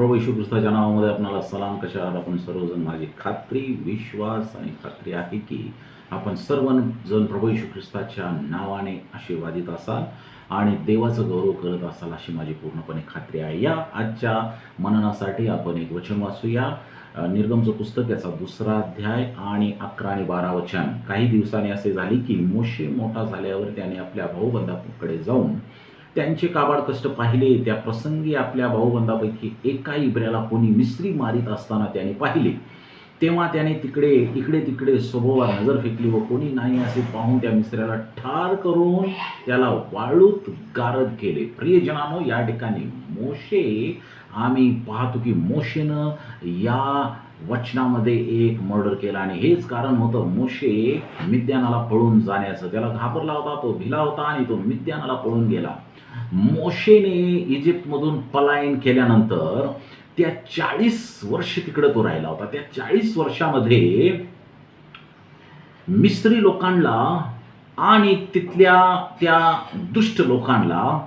प्रभू यशू ख्रिस्ताच्या नावामध्ये आपणाला सलाम कशा आहात आपण सर्वजण माझी खात्री विश्वास आणि खात्री आहे की आपण सर्वजण प्रभू यशू ख्रिस्ताच्या नावाने आशीर्वादित असाल आणि देवाचं गौरव करत असाल अशी माझी पूर्णपणे खात्री आहे. या आजच्या मननासाठी आपण एक वचन वाचूया. निर्गमचं पुस्तक याचा दुसरा अध्याय आणि अकरा आणि बारा वचन. काही दिवसांनी असे झाले की मोशे मोठा झाल्यावर त्याने आपल्या भाऊबंधाकडे जाऊन त्यांचे काबाड कष्ट पाहिले त्या प्रसंगी आपल्या भाऊबंधापैकी एका इबऱ्याला कोणी मिस्त्री मारीत असताना त्याने पाहिले. तेव्हा त्याने तिकडे इकडे तिकडे स्वभावावर नजर फेकली व कोणी नाही असे पाहून त्या मिस्त्र्याला ठार करून त्याला वाळूत गारद केले. प्रियजनानो या ठिकाणी मोशे आम्ही पाहतो की मोशेनं या वचनामध्ये एक मर्डर केला आणि हेच कारण होतं मोशे मिद्यानाला पळून जाण्याचं. त्याला घाबरला होता तो भिला होता आणि तो मिद्यानाला पळून गेला. मोशेने इजिप्तमधून पलायन केल्यानंतर त्या चाळीस वर्ष तिकडे तो राहिला होता. त्या चाळीस वर्षामध्ये मिस्त्री लोकांना आणि तिथल्या त्या दुष्ट लोकांना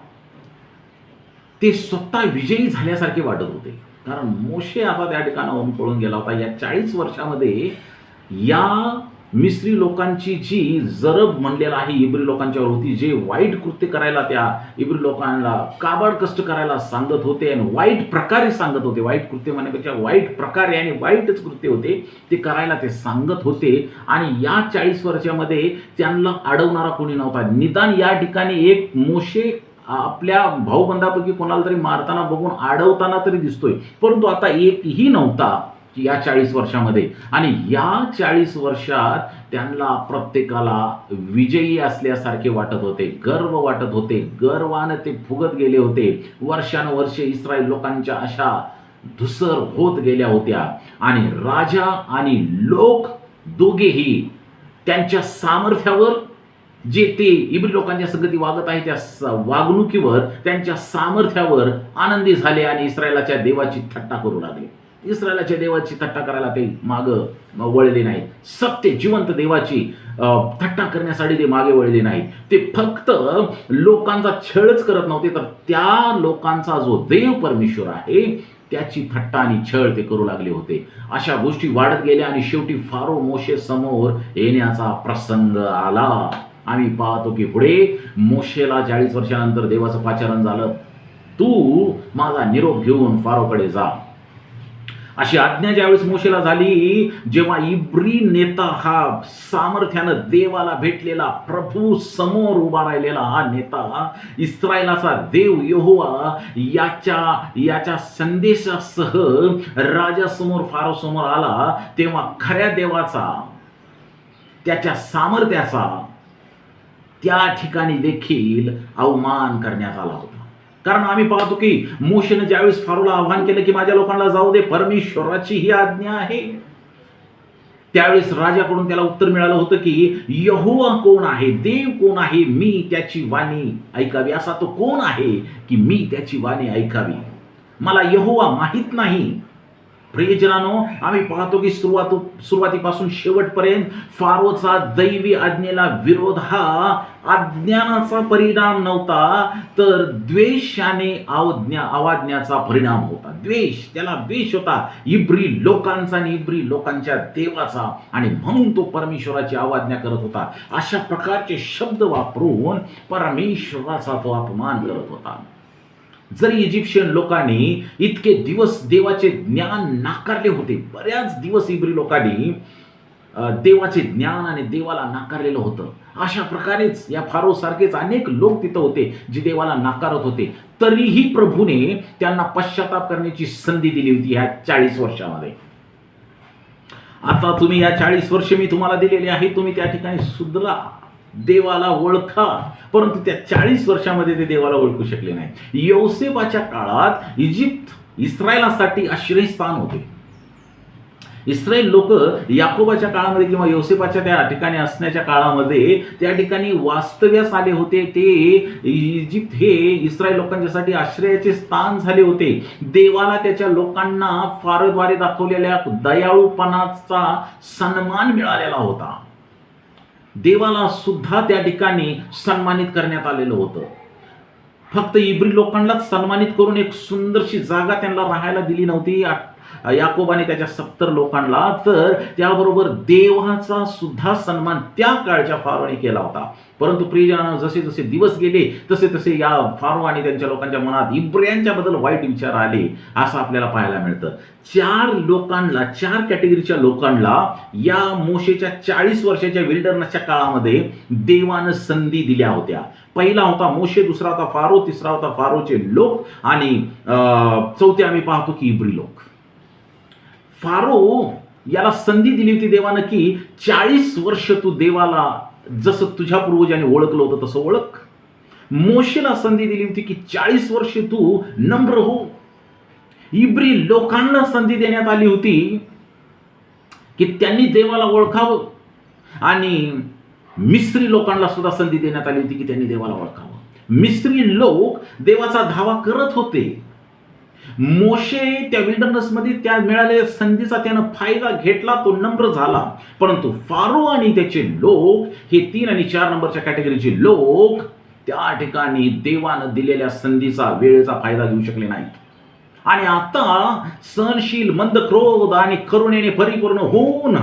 ते स्वतः विजयी झाल्यासारखे वाटत होते. कारण मोशे आता त्या ठिकाणावरून पळून गेला होता. या चाळीस वर्षामध्ये या मिस्री लोकांची जी जरब म्हणलेला आहे इब्री लोकांच्यावर होती जे वाईट कृत्य करायला त्या इब्री लोकांना काबाड कष्ट करायला सांगत होते आणि वाईट प्रकारे सांगत होते. वाईट कृत्य म्हणण्यापेक्षा वाईट प्रकारे आणि वाईटच कृत्य होते. ते करायला ते सांगत होते आणि या चाळीस वर्षामध्ये त्यांना अडवणारा कोणी नव्हता. निदान या ठिकाणी एक मोशे आपल्या भाऊबंधापैकी कोणाला तरी मारताना बघून अडवताना तरी दिसतोय. परंतु आता एकही नव्हता. या चाळीस वर्षामध्ये. आणि या चाळीस वर्षात त्यांना प्रत्येकाला विजयी असल्यासारखे वाटत होते गर्व वाटत होते गर्वानं ते फुगत गेले होते. वर्षानुवर्षे इस्रायल लोकांच्या अशा धुसर होत गेल्या होत्या. आणि राजा आणि लोक दोघेही त्यांच्या सामर्थ्यावर जे ते इब्री लोकांच्या संगती वागत आहे त्या वागणुकीवर त्यांच्या सामर्थ्यावर आनंदी झाले आणि इस्रायलाच्या देवाची थट्टा करू लागले. इस्रायलाच्या देवाची थट्टा करायला ते माग वळले नाहीत. सत्य जिवंत देवाची थट्टा करण्यासाठी ते मागे वळले नाहीत. ते फक्त लोकांचा छळच करत नव्हते तर त्या लोकांचा जो देव परमेश्वर आहे त्याची थट्टा आणि छळ ते करू लागले होते. अशा गोष्टी वाढत गेल्या आणि शेवटी फारो मोशे समोर येण्याचा प्रसंग आला. आम्ही पाहतो की पुढे मोशेला चाळीस वर्षानंतर देवाचं पाचारण झालं. तू माझा निरोप घेऊन फारोकडे जा. अशी आज्ञा ज्यावेळेस मोशेला झाली जेव्हा इब्री नेता हा सामर्थ्यानं देवाला भेटलेला प्रभू समोर उभा राहिलेला हा नेता इस्रायलाचा देव यहोवा याच्या याच्या संदेशासह राजासमोर फारोसमोर आला तेव्हा खऱ्या देवाचा त्याच्या सामर्थ्याचा त्या ठिकाणी देखील अवमान करण्यात आला होता. कारण आम्ही पाहतो की मोशेनं ज्यावेळेस फारूला आव्हान केलं की माझ्या लोकांना जाऊ दे परमेश्वराची ही आज्ञा आहे. त्यावेळेस राजाकडून त्याला उत्तर मिळालं होतं की यहोवा कोण आहे? देव कोण आहे? मी त्याची वाणी ऐकावी. असा तो कोण आहे की मी त्याची वाणी ऐकावी? मला यहोवा माहीत नाही. प्रियजनानो आम्ही पाहतो की सुरुवात सुरुवातीपासून शेवटपर्यंत फारोचा दैवी आज्ञेला विरोध हा अज्ञानाचा परिणाम नव्हता तर द्वेषाने अवज्ञा अवाज्ञाचा परिणाम होता. द्वेष त्याला द्वेष होता. इब्री लोकांचा आणि इब्री लोकांच्या देवाचा. आणि म्हणून तो परमेश्वराची अवाज्ञा करत होता. अशा प्रकारचे शब्द वापरून परमेश्वराचा तो अपमान करत होता. जरी इजिप्शियन लोकांनी इतके दिवस देवाचे ज्ञान नाकारले होते बऱ्याच दिवस इब्री लोकांनी देवाचे ज्ञान आणि देवाला नाकारलेलं होतं. अशा प्रकारेच या फारो सारखेच अनेक लोक तिथं होते जे देवाला नाकारत होते. तरीही प्रभूने त्यांना पश्चाताप करण्याची संधी दिली होती ह्या चाळीस वर्षामध्ये. आता तुम्ही या चाळीस वर्ष मी तुम्हाला दिलेली आहे तुम्ही त्या ठिकाणी सुधरा देवाला ओळखा. परंतु त्या चाळीस वर्षामध्ये ते देवाला ओळखू शकले नाही. यौसेबाच्या काळात इजिप्त इस्रायलासाठी आश्रयस्थान होते. इस्रायल लोक याकोबाच्या काळामध्ये किंवा योसेपाच्या त्या ठिकाणी असण्याच्या काळामध्ये त्या ठिकाणी वास्तव्यास आले होते. ते इजिप्त हे इस्रायल लोकांच्यासाठी आश्रयाचे स्थान झाले होते. देवाला त्याच्या लोकांना फारद्वारे दाखवलेल्या दयाळूपणाचा सन्मान मिळालेला होता. देवाला सुद्धा त्या ठिकाणी सन्मानित करण्यात आलेलं होतं. फक्त इब्री लोकांनाच सन्मानित करून एक सुंदरशी जागा त्यांना राहायला दिली नव्हती. याकोबाने त्याच्या सत्तर लोकांना तर त्याबरोबर देवाचा सुद्धा सन्मान त्या काळच्या फारोने केला होता. परंतु प्रियजनानं जसे जसे दिवस गेले तसे तसे या फारो आणि त्यांच्या लोकांच्या मनात इब्रियांच्या बद्दल वाईट विचार आले असं आपल्याला पाहायला मिळतं. चार लोकांना चार कॅटेगरीच्या लोकांना या मोशेच्या चाळीस वर्षाच्या विल्डरनेसच्या काळामध्ये देवानं संधी दिल्या होत्या. पहिला होता मोशे दुसरा होता फारो तिसरा होता फारोचे लोक आणि अं, चौथे आम्ही पाहतो की इब्री लोक फारो याला संधी दिली होती देवानं की चाळीस वर्ष तू देवाला जसं तुझ्या पूर्वजांनी ओळखलं होतं तसं ओळख. मोशेला संधी दिली होती की चाळीस वर्ष तू नम्र हो. इब्री लोकांना संधी देण्यात आली होती की त्यांनी देवाला ओळखावं. आणि मिस्री लोकांना सुद्धा संधी देण्यात आली होती की त्यांनी देवाला ओळखावं. मिस्री लोक देवाचा धावा करत होते. मोशे त्या विल्डरनेसमध्ये त्या मिळालेल्या संधीचा त्यानं फायदा घेतला तो नम्र झाला. परंतु फारो आणि त्याचे लोक हे तीन आणि चार नंबरच्या कॅटेगरीचे लोक त्या ठिकाणी देवानं दिलेल्या संधीचा वेळेचा फायदा घेऊ शकले नाहीत. आणि आता सहनशील मंद क्रोध आणि करुणेने परिपूर्ण होऊन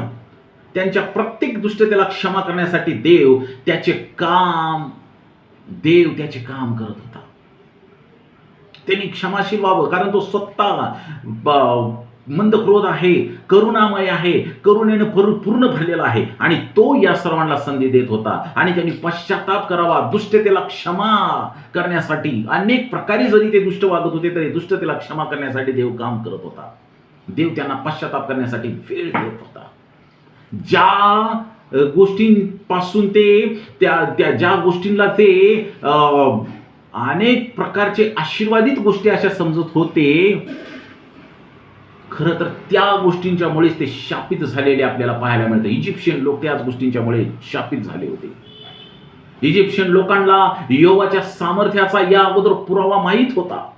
त्यांच्या प्रत्येक दुष्टतेला क्षमा करण्यासाठी देव त्याचे काम देव त्याचे काम करत होता. त्यांनी क्षमाशील व्हावं कारण तो स्वतः मंद क्रोध आहे करुणामय आहे करुणेनं भर- पूर्ण भरलेला आहे. आणि तो या सर्वांना संधी देत होता. आणि त्यांनी पश्चाताप करावा दुष्टतेला क्षमा करण्यासाठी. अनेक प्रकारे जरी ते दुष्ट वागत होते तरी दुष्टतेला क्षमा करण्यासाठी देव काम करत होता. देव त्यांना पश्चाताप करण्यासाठी वेळ देत होता. ज्या गोष्टींपासून ते त्या ज्या गोष्टींना ते अनेक प्रकारचे आशीर्वादित गोष्टी अशा समजत होते. खरं तर त्या गोष्टींच्यामुळेच ते शापित झालेले आपल्याला पाहायला मिळतं. इजिप्शियन लोक त्याच गोष्टींच्यामुळे शापित झाले होते. इजिप्शियन लोकांना योवाच्या सामर्थ्याचा या अगोदर पुरावा माहीत होता.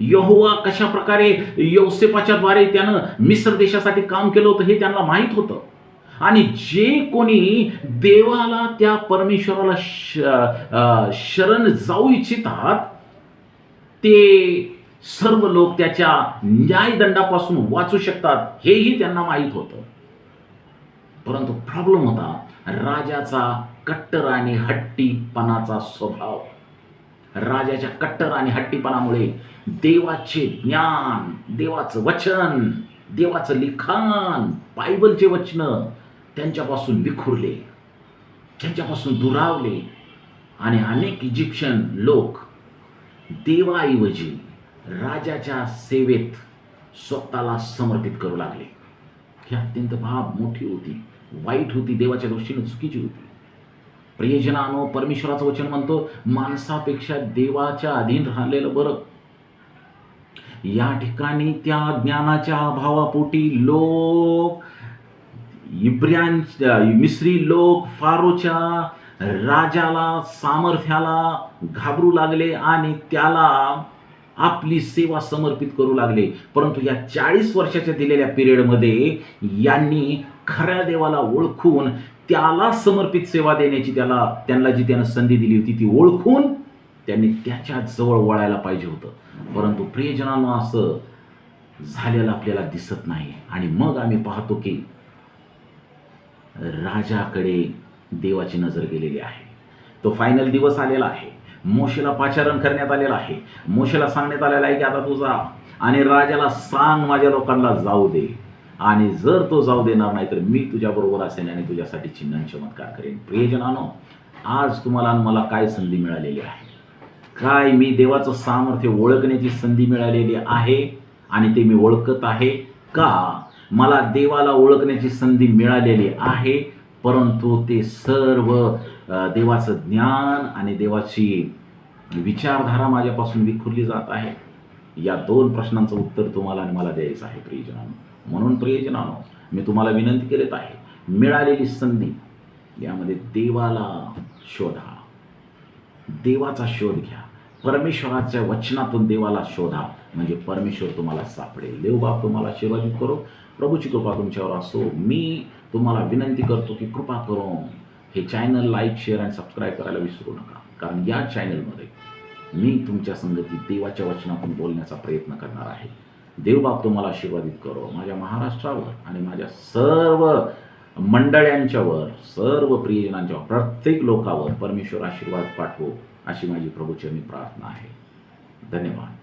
यहोवा कशा प्रकारे योसेपाच्या द्वारे त्यानं मिस्र देशासाठी काम केलं होतं हे त्यांना माहीत होतं. आणि जे कोणी देवाला त्या परमेश्वराला श शरण जाऊ इच्छितात ते सर्व लोक त्याच्या न्यायदंडापासून वाचू शकतात हेही त्यांना माहीत होतं. परंतु प्रॉब्लेम होता राजाचा कट्टर आणि हट्टीपणाचा स्वभाव. राजाच्या कट्टर आणि हट्टीपणामुळे देवाचे ज्ञान देवाचं वचन देवाचं लिखाण बायबलचे वचन त्यांच्यापासून विखुरले त्यांच्यापासून दुरावले आणि अनेक इजिप्शियन लोक देवाऐवजी राजाच्या सेवेत स्वतःला समर्पित करू लागले. ही अत्यंत भाव मोठी होती वाईट होती देवाच्या दृष्टीने चुकीची होती. प्रियजनानो परमेश्वराचं वचन म्हणतो माणसापेक्षा देवाच्या अधीन राहिलेलं बरं. या ठिकाणी त्या ज्ञानाच्या अभावापोटी लोक इब्र्यां मिस्री लोक फारोच्या राजाला सामर्थ्याला घाबरू लागले आणि त्याला आपली सेवा समर्पित करू लागले. परंतु या चाळीस वर्षाच्या दिलेल्या पिरियडमध्ये यांनी खऱ्या देवाला ओळखून त्याला समर्पित सेवा देण्याची त्याला त्यांना जी त्यानं संधी दिली होती ती ओळखून त्यांनी त्याच्याजवळ वळायला पाहिजे होतं. परंतु प्रियजनांना असं झालेलं आपल्याला दिसत नाही. आणि मग आम्ही पाहतो की राजाकडे देवाची नजर गेलेली आहे. तो फायनल दिवस आलेला आहे. मोशेला पाचारण करण्यात आलेलं आहे. मोशेला सांगण्यात आलेलं आहे की आता तू जा आणि राजाला सांग माझ्या लोकांना जाऊ दे. आणि जर तो जाऊ देणार नाही तर मी तुझ्याबरोबर असेन आणि तुझ्यासाठी चिन्ह चमत्कार करेन. प्रियजनानो आज तुम्हाला आणि मला काय संधी मिळालेली आहे? काय मी देवाचं सामर्थ्य ओळखण्याची संधी मिळालेली आहे आणि ते मी ओळखत आहे का? मला देवाला ओळखण्याची संधी मिळालेली आहे परंतु ते सर्व देवाचं ज्ञान आणि देवाची विचारधारा माझ्यापासून विखुरली जात आहे. या दोन प्रश्नांचं उत्तर तुम्हाला आणि मला द्यायचं आहे प्रियजनानो. म्हणून प्रियजनानो मी तुम्हाला विनंती करीत आहे मिळालेली संधी यामध्ये देवाला शोधा. देवाचा शोध घ्या. परमेश्वराच्या वचनातून देवाला शोधा. म्हणजे परमेश्वर तुम्हाला सापडेल. देवबाप तुम्हाला आशीर्वादित करो. प्रभूची कृपा तुमच्यावर असो. मी तुम्हाला विनंती करतो की कृपा करून हे चॅनल लाईक शेअर आणि सबस्क्राईब करायला विसरू नका. कारण या चॅनलमध्ये मी तुमच्या संगतीत देवाच्या वचनातून बोलण्याचा प्रयत्न करणार आहे. देवबाप तुम्हाला आशीर्वादित करो. माझ्या महाराष्ट्रावर आणि माझ्या सर्व मंडळ्यांच्यावर सर्व प्रियजनांच्यावर प्रत्येक लोकावर परमेश्वर आशीर्वाद पाठवो अशी माझी प्रभूचरणी प्रार्थना आहे. धन्यवाद.